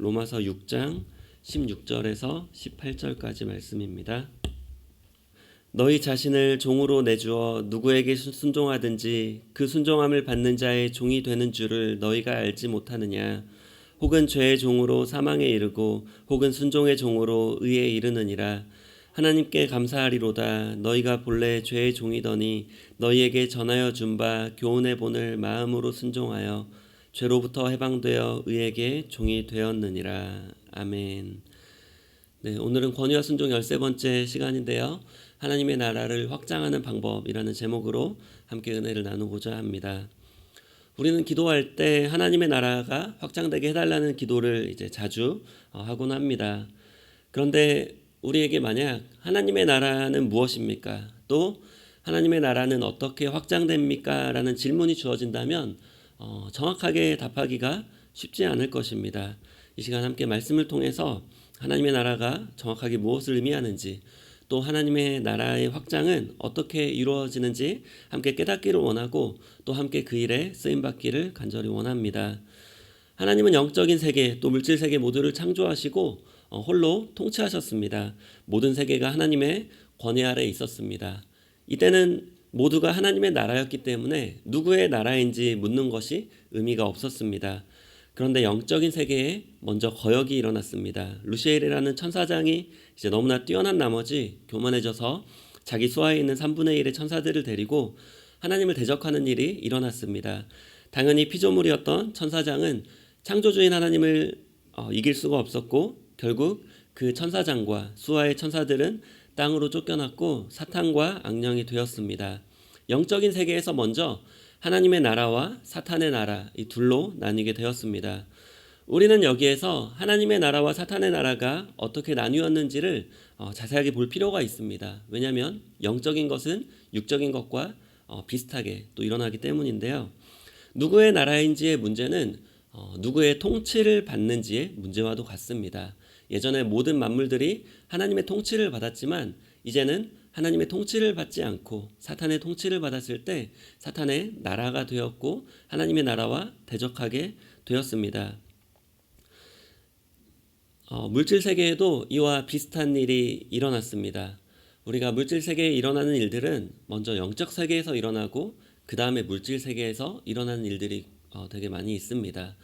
로마서 6장 16절에서 18절까지 말씀입니다. 너희 자신을 종으로 내주어 누구에게 순- 순종하든지 그 순종함을 받는 자의 종이 되는 줄을 너희가 알지 못하느냐? 혹은 죄의 종으로 사망에 이르고 혹은 순종의 종으로 의에 이르느니라? 하나님께 감사하리로다. 너희가 본래 죄의 종이더니 너희에게 전하여 준 바 교훈의 본을 마음으로 순종하여 죄로부터 해방되어 의에게 종이 되었느니라 아멘. 네, 오늘은 권위와 순종 13번째 시간인데요. 하나님의 나라를 확장하는 방법이라는 제목으로 함께 은혜를 나누고자 합니다. 우리는 기도할 때 하나님의 나라가 확장되게 해달라는 기도를 이제 자주 어, 하곤 합니다. 그런데 우리에게 만약 하나님의 나라는 무엇입니까? 또 하나님의 나라는 어떻게 확장됩니까? 라는 질문이 주어진다면 어, 정확하게 답하기가 쉽지 않을 것입니다. 이 시간 함께 말씀을 통해서 하나님의 나라가 정확하게 무엇을 의미하는지 또 하나님의 나라의 확장은 어떻게 이루어지는지 함께 깨닫기를 원하고 또 함께 그 일에 쓰임 받기를 간절히 원합니다. 하나님은 영적인 세계 또 물질 세계 모두를 창조하시고 어, 홀로 통치하셨습니다. 모든 세계가 하나님의 권위 아래 있었습니다. 이때는 모두가 하나님의 나라였기 때문에 누구의 나라인지 묻는 것이 의미가 없었습니다. 그런데 영적인 세계에 먼저 거역이 일어났습니다. 루시엘이라는 천사장이 이제 너무나 뛰어난 나머지 교만해져서 자기 수하에 있는 3분의 1의 천사들을 데리고 하나님을 대적하는 일이 일어났습니다. 당연히 피조물이었던 천사장은 창조주인 하나님을 어, 이길 수가 없었고 결국 그 천사장과 수하의 천사들은 땅으로 쫓겨났고 사탄과 악령이 되었습니다. 영적인 세계에서 먼저 하나님의 나라와 사탄의 나라 이 둘로 나뉘게 되었습니다. 우리는 여기에서 하나님의 나라와 사탄의 나라가 어떻게 나뉘었는지를 어, 자세하게 볼 필요가 있습니다. 왜냐하면 영적인 것은 육적인 것과 어, 비슷하게 또 일어나기 때문인데요. 누구의 나라인지의 문제는 어, 누구의 통치를 받는지의 문제와도 같습니다. 예전에 모든 만물들이 하나님의 통치를 받았지만 이제는 하나님의 통치를 받지 않고 사탄의 통치를 받았을 때 사탄의 나라가 되었고 하나님의 나라와 대적하게 되었습니다. 어, 물질 세계에도 이와 비슷한 일이 일어났습니다. 우리가 물질 세계에 일어나는 일들은 먼저 영적 세계에서 일어나고 그 다음에 물질 세계에서 일어나는 일들이 어, 되게 많이 있습니다.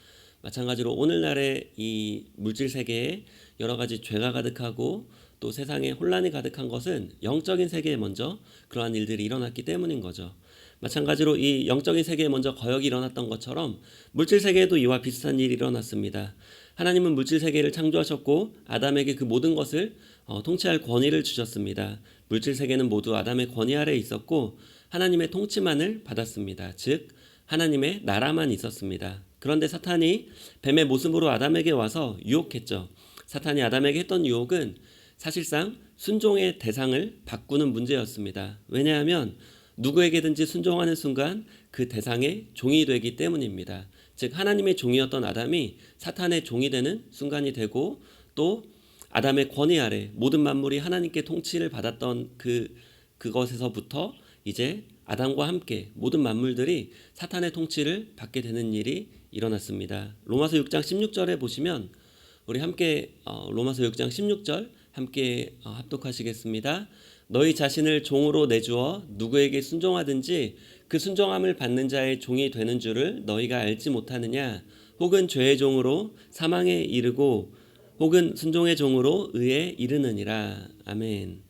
마찬가지로 오늘날의 이 물질 세계에 여러 가지 죄가 가득하고 또 세상에 혼란이 가득한 것은 영적인 세계에 먼저 그러한 일들이 일어났기 때문인 거죠. 마찬가지로 이 영적인 세계에 먼저 거역이 일어났던 것처럼 물질 세계에도 이와 비슷한 일이 일어났습니다. 하나님은 물질 세계를 창조하셨고 아담에게 그 모든 것을 어, 통치할 권위를 주셨습니다. 물질 세계는 모두 아담의 권위 아래 있었고 하나님의 통치만을 받았습니다. 즉 하나님의 나라만 있었습니다. 그런데 사탄이 뱀의 모습으로 아담에게 와서 유혹했죠. 사탄이 아담에게 했던 유혹은 사실상 순종의 대상을 바꾸는 문제였습니다. 왜냐하면 누구에게든지 순종하는 순간 그 대상의 종이 되기 때문입니다. 즉 하나님의 종이었던 아담이 사탄의 종이 되는 순간이 되고 또 아담의 권위 아래 모든 만물이 하나님께 통치를 받았던 그 그것에서부터 이제 아담과 함께 모든 만물들이 사탄의 통치를 받게 되는 일이 일어났습니다. 로마서 6장 16절에 보시면 우리 함께 어, 로마서 6장 16절 함께 어, 합독하시겠습니다. 너희 자신을 종으로 내주어 누구에게 순종하든지 그 순종함을 받는 자의 종이 되는 줄을 너희가 알지 못하느냐 혹은 죄의 종으로 사망에 이르고 혹은 순종의 종으로 의에 이르느니라 아멘.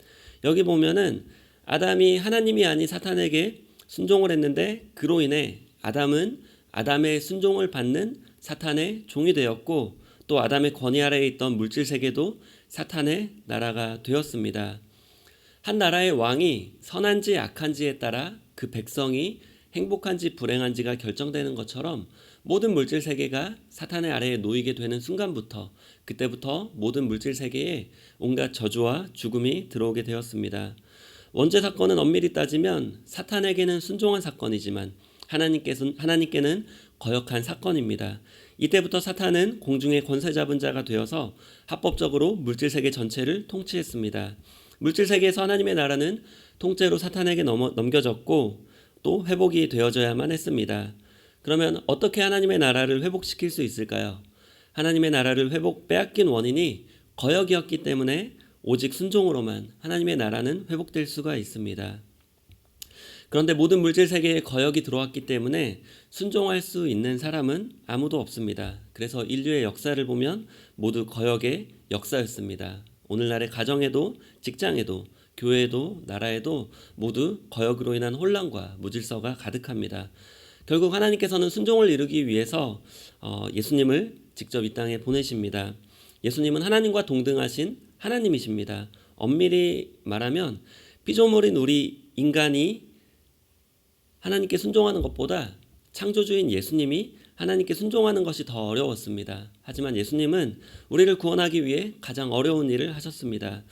여기 보면은 아담이 하나님이 아닌 사탄에게 순종을 했는데 그로 인해 아담은 아담의 순종을 받는 사탄의 종이 되었고 또 아담의 권위 아래에 있던 물질 세계도 사탄의 나라가 되었습니다. 한 나라의 왕이 선한지 악한지에 따라 그 백성이 행복한지 불행한지가 결정되는 것처럼 모든 물질 세계가 사탄의 아래에 놓이게 되는 순간부터 그때부터 모든 물질 세계에 온갖 저주와 죽음이 들어오게 되었습니다. 원죄 사건은 엄밀히 따지면 사탄에게는 순종한 사건이지만 하나님께는 거역한 사건입니다. 이때부터 사탄은 공중의 권세 잡은 자가 되어서 합법적으로 물질 세계 전체를 통치했습니다. 물질 세계에서 하나님의 나라는 통째로 사탄에게 넘어, 넘겨졌고 또 회복이 되어져야만 했습니다. 그러면 어떻게 하나님의 나라를 회복시킬 수 있을까요? 하나님의 나라를 회복 빼앗긴 원인이 거역이었기 때문에 오직 순종으로만 하나님의 나라는 회복될 수가 있습니다. 그런데 모든 물질 세계에 거역이 들어왔기 때문에 순종할 수 있는 사람은 아무도 없습니다. 그래서 인류의 역사를 보면 모두 거역의 역사였습니다. 오늘날의 가정에도 직장에도 교회에도 나라에도 모두 거역으로 인한 혼란과 무질서가 가득합니다. 결국 하나님께서는 순종을 이루기 위해서 어, 예수님을 직접 이 땅에 보내십니다. 예수님은 하나님과 동등하신 하나님이십니다. 엄밀히 말하면 피조물인 우리 인간이 하나님께 순종하는 것보다 창조주인 예수님이 하나님께 순종하는 것이 더 어려웠습니다. 하지만 예수님은 우리를 구원하기 위해 가장 어려운 일을 하셨습니다.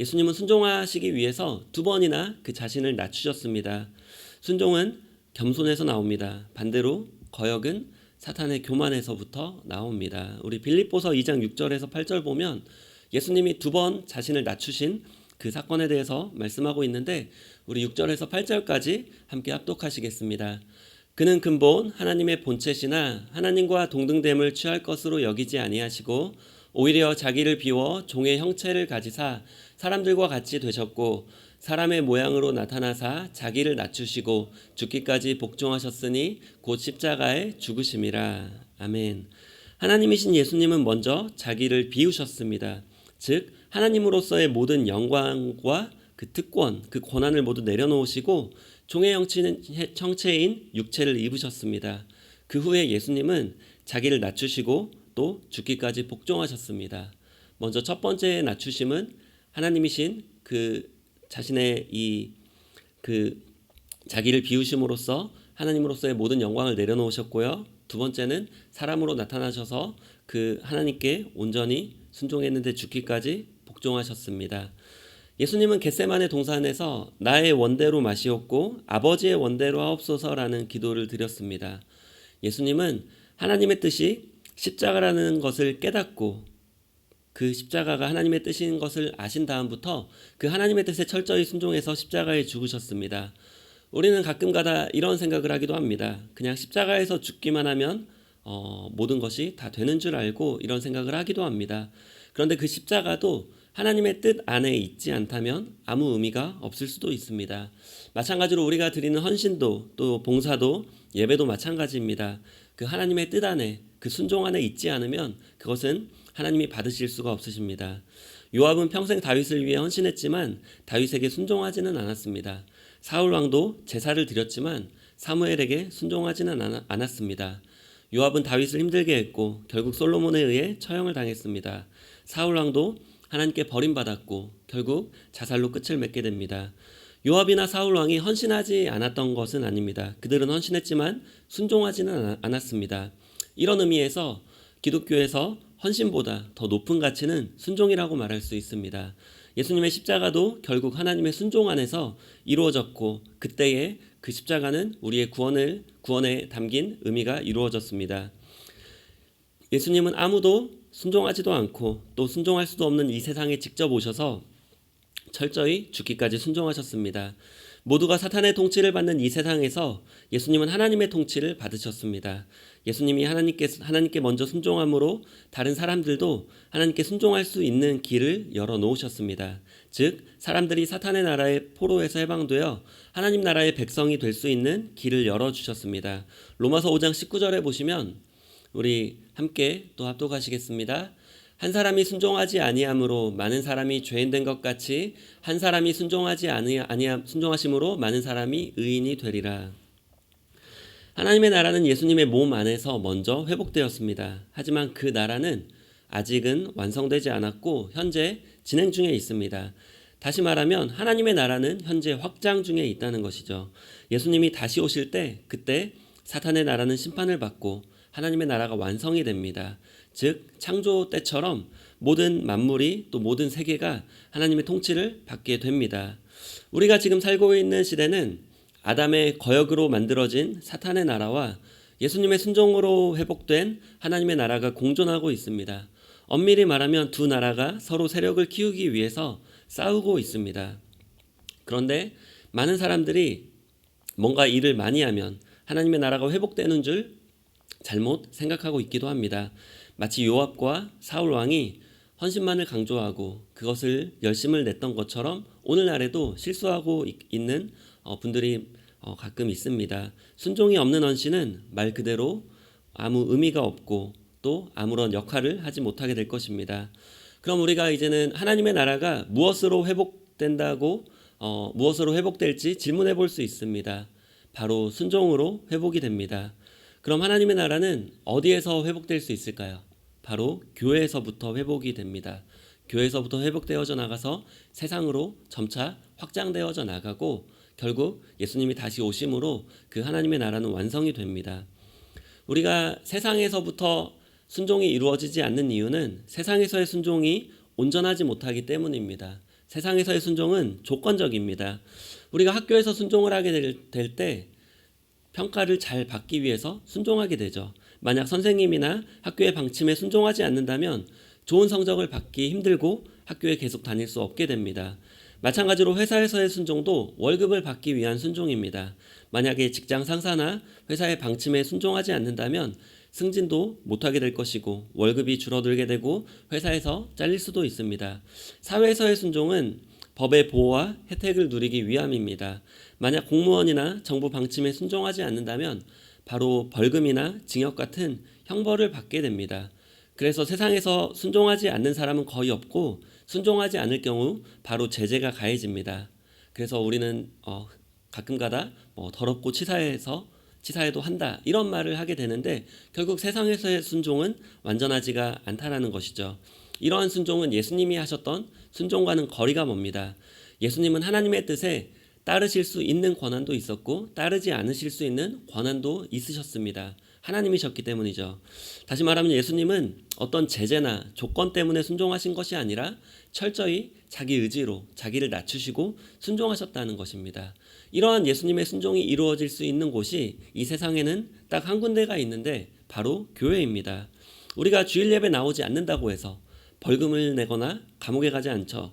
예수님은 순종하시기 위해서 두 번이나 그 자신을 낮추셨습니다. 순종은 겸손에서 나옵니다. 반대로 거역은 사탄의 교만에서부터 나옵니다. 우리 빌립보서 2장 6절에서 8절 보면 예수님이 두 번 자신을 낮추신 그 사건에 대해서 말씀하고 있는데 우리 6절에서 8절까지 함께 합독하시겠습니다. 그는 근본 하나님의 본체시나 하나님과 동등됨을 취할 것으로 여기지 아니하시고 오히려 자기를 비워 종의 형체를 가지사 사람들과 같이 되셨고 사람의 모양으로 나타나사 자기를 낮추시고 죽기까지 복종하셨으니 곧 십자가에 죽으심이라. 아멘. 하나님이신 예수님은 먼저 자기를 비우셨습니다. 즉 하나님으로서의 모든 영광과 그 특권, 그 권한을 모두 내려놓으시고 종의 형체인 육체를 입으셨습니다. 그 후에 예수님은 자기를 낮추시고 또 죽기까지 복종하셨습니다. 먼저 첫 번째 낮추심은 하나님이신 그 자신의 이 그 자기를 비우심으로써 하나님으로서의 모든 영광을 내려놓으셨고요. 두 번째는 사람으로 나타나셔서 그 하나님께 온전히 순종했는데 죽기까지 복종하셨습니다. 예수님은 겟세만의 동산에서 나의 원대로 마시옵고 아버지의 원대로 하옵소서라는 기도를 드렸습니다. 예수님은 하나님의 뜻이 십자가라는 것을 깨닫고 그 십자가가 하나님의 뜻인 것을 아신 다음부터 그 하나님의 뜻에 철저히 순종해서 십자가에 죽으셨습니다. 우리는 가끔가다 이런 생각을 하기도 합니다. 그냥 십자가에서 죽기만 하면 어, 모든 것이 다 되는 줄 알고 이런 생각을 하기도 합니다. 그런데 그 십자가도 하나님의 뜻 안에 있지 않다면 아무 의미가 없을 수도 있습니다. 마찬가지로 우리가 드리는 헌신도 또 봉사도 예배도 마찬가지입니다. 그 하나님의 뜻 안에 그 순종 안에 있지 않으면 그것은 하나님이 받으실 수가 없으십니다. 요압은 평생 다윗을 위해 헌신했지만 다윗에게 순종하지는 않았습니다. 사울 왕도 제사를 드렸지만 사무엘에게 순종하지는 않았습니다. 요압은 다윗을 힘들게 했고 결국 솔로몬에 의해 처형을 당했습니다. 사울 왕도 하나님께 버림받았고 결국 자살로 끝을 맺게 됩니다. 요압이나 사울 왕이 헌신하지 않았던 것은 아닙니다. 그들은 헌신했지만 순종하지는 않았습니다. 이런 의미에서 기독교에서 헌신보다 더 높은 가치는 순종이라고 말할 수 있습니다. 예수님의 십자가도 결국 하나님의 순종 안에서 이루어졌고 그때에 그 십자가는 우리의 구원을 구원에 담긴 의미가 이루어졌습니다. 예수님은 아무도 순종하지도 않고 또 순종할 수도 없는 이 세상에 직접 오셔서 철저히 죽기까지 순종하셨습니다. 모두가 사탄의 통치를 받는 이 세상에서 예수님은 하나님의 통치를 받으셨습니다. 예수님이 하나님께 하나님께 먼저 순종함으로 다른 사람들도 하나님께 순종할 수 있는 길을 열어 놓으셨습니다. 즉 사람들이 사탄의 나라의 포로에서 해방되어 하나님 나라의 백성이 될 수 있는 길을 열어 주셨습니다. 로마서 5장 19절에 보시면 우리 함께 또 합독하시겠습니다. 한 사람이 순종하지 아니함으로 많은 사람이 죄인 된 것 같이 한 사람이 순종하지 아니함 순종하심으로 많은 사람이 의인이 되리라. 하나님의 나라는 예수님의 몸 안에서 먼저 회복되었습니다. 하지만 그 나라는 아직은 완성되지 않았고 현재 진행 중에 있습니다. 다시 말하면 하나님의 나라는 현재 확장 중에 있다는 것이죠. 예수님이 다시 오실 때 그때 사탄의 나라는 심판을 받고 하나님의 나라가 완성이 됩니다. 즉 창조 때처럼 모든 만물이 또 모든 세계가 하나님의 통치를 받게 됩니다. 우리가 지금 살고 있는 시대는 아담의 거역으로 만들어진 사탄의 나라와 예수님의 순종으로 회복된 하나님의 나라가 공존하고 있습니다. 엄밀히 말하면 두 나라가 서로 세력을 키우기 위해서 싸우고 있습니다. 그런데 많은 사람들이 뭔가 일을 많이 하면 하나님의 나라가 회복되는 줄 잘못 생각하고 있기도 합니다. 마치 요압과 사울 왕이 헌신만을 강조하고 그것을 열심을 냈던 것처럼 오늘날에도 실수하고 있- 있는 어, 분들이 어, 가끔 있습니다. 순종이 없는 헌신은 말 그대로 아무 의미가 없고 또 아무런 역할을 하지 못하게 될 것입니다. 그럼 우리가 이제는 하나님의 나라가 무엇으로 회복된다고 어, 무엇으로 회복될지 질문해 볼 수 있습니다. 바로 순종으로 회복이 됩니다. 그럼 하나님의 나라는 어디에서 회복될 수 있을까요? 바로 교회에서부터 회복이 됩니다. 교회에서부터 회복되어져 나가서 세상으로 점차 확장되어져 나가고 결국 예수님이 다시 오심으로 그 하나님의 나라는 완성이 됩니다. 우리가 세상에서부터 순종이 이루어지지 않는 이유는 세상에서의 순종이 온전하지 못하기 때문입니다. 세상에서의 순종은 조건적입니다. 우리가 학교에서 순종을 하게 될 때 평가를 잘 받기 위해서 순종하게 되죠. 만약 선생님이나 학교의 방침에 순종하지 않는다면 좋은 성적을 받기 힘들고 학교에 계속 다닐 수 없게 됩니다. 마찬가지로 회사에서의 순종도 월급을 받기 위한 순종입니다. 만약에 직장 상사나 회사의 방침에 순종하지 않는다면 승진도 못하게 될 것이고 월급이 줄어들게 되고 회사에서 잘릴 수도 있습니다. 사회에서의 순종은 법의 보호와 혜택을 누리기 위함입니다. 만약 공무원이나 정부 방침에 순종하지 않는다면 바로 벌금이나 징역 같은 형벌을 받게 됩니다. 그래서 세상에서 순종하지 않는 사람은 거의 없고 순종하지 않을 경우 바로 제재가 가해집니다. 그래서 우리는 어, 가끔가다 뭐 더럽고 치사해서 치사해도 한다 이런 말을 하게 되는데 결국 세상에서의 순종은 완전하지가 않다라는 것이죠. 이러한 순종은 예수님이 하셨던 순종과는 거리가 멉니다. 예수님은 하나님의 뜻에 따르실 수 있는 권한도 있었고 따르지 않으실 수 있는 권한도 있으셨습니다. 하나님이셨기 때문이죠. 다시 말하면 예수님은 어떤 제재나 조건 때문에 순종하신 것이 아니라 철저히 자기 의지로 자기를 낮추시고 순종하셨다는 것입니다. 이러한 예수님의 순종이 이루어질 수 있는 곳이 이 세상에는 딱 한 군데가 있는데 바로 교회입니다. 우리가 주일 예배 나오지 않는다고 해서 벌금을 내거나 감옥에 가지 않죠.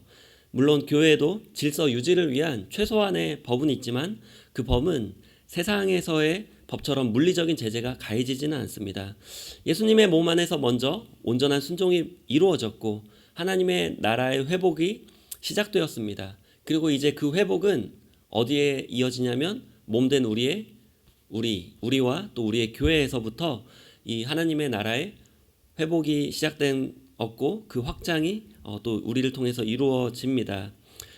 물론 교회에도 질서 유지를 위한 최소한의 법은 있지만 그 법은 세상에서의 법처럼 물리적인 제재가 가해지지는 않습니다. 예수님의 몸 안에서 먼저 온전한 순종이 이루어졌고 하나님의 나라의 회복이 시작되었습니다. 그리고 이제 그 회복은 어디에 이어지냐면 몸된 우리의 우리 우리와 또 우리의 교회에서부터 이 하나님의 나라의 회복이 시작된 없고 그 확장이 어, 또 우리를 통해서 이루어집니다.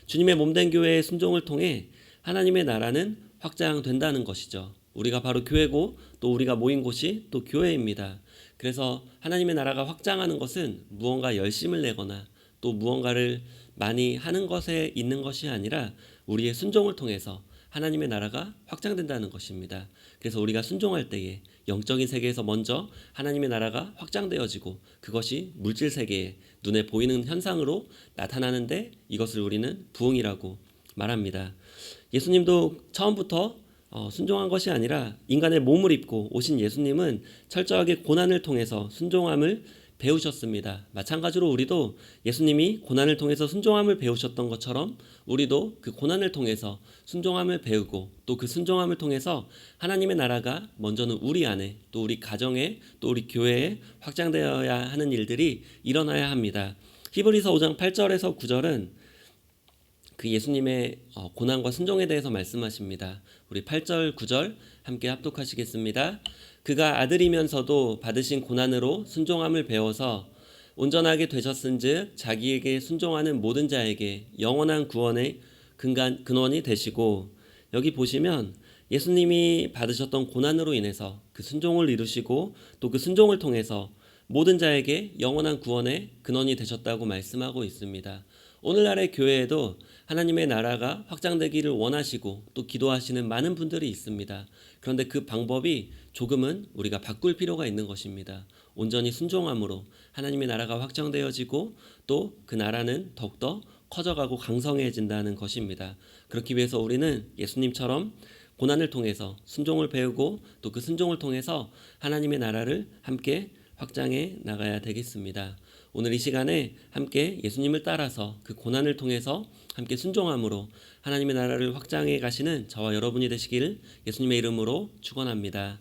주님의 몸된 교회의 순종을 통해 하나님의 나라는 확장된다는 것이죠. 우리가 바로 교회고 또 우리가 모인 곳이 또 교회입니다. 그래서 하나님의 나라가 확장하는 것은 무언가 열심을 내거나 또 무언가를 많이 하는 것에 있는 것이 아니라 우리의 순종을 통해서 하나님의 나라가 확장된다는 것입니다. 그래서 우리가 순종할 때에 영적인 세계에서 먼저 하나님의 나라가 확장되어지고 그것이 물질 세계에 눈에 보이는 현상으로 나타나는데 이것을 우리는 부흥이라고 말합니다. 예수님도 처음부터 어, 순종한 것이 아니라 인간의 몸을 입고 오신 예수님은 철저하게 고난을 통해서 순종함을 배우셨습니다. 마찬가지로 우리도 예수님이 고난을 통해서 순종함을 배우셨던 것처럼 우리도 그 고난을 통해서 순종함을 배우고 또 그 순종함을 통해서 하나님의 나라가 먼저는 우리 안에 또 우리 가정에 또 우리 교회에 확장되어야 하는 일들이 일어나야 합니다. 히브리서 5장 8절에서 9절은 그 예수님의 어, 고난과 순종에 대해서 말씀하십니다. 우리 8절, 9절 함께 합독하시겠습니다. 그가 아들이면서도 받으신 고난으로 순종함을 배워서 온전하게 되셨은즉 자기에게 순종하는 모든 자에게 영원한 구원의 근간 근원이 되시고 여기 보시면 예수님이 받으셨던 고난으로 인해서 그 순종을 이루시고 또 그 순종을 통해서 모든 자에게 영원한 구원의 근원이 되셨다고 말씀하고 있습니다. 오늘날의 교회에도 하나님의 나라가 확장되기를 원하시고 또 기도하시는 많은 분들이 있습니다. 그런데 그 방법이 조금은 우리가 바꿀 필요가 있는 것입니다. 온전히 순종함으로 하나님의 나라가 확장되어지고 또 그 나라는 더욱더 커져가고 강성해진다는 것입니다. 그렇기 위해서 우리는 예수님처럼 고난을 통해서 순종을 배우고 또 그 순종을 통해서 하나님의 나라를 함께 확장해 나가야 되겠습니다. 오늘 이 시간에 함께 예수님을 따라서 그 고난을 통해서 함께 순종함으로 하나님의 나라를 확장해 가시는 저와 여러분이 되시기를 예수님의 이름으로 축원합니다.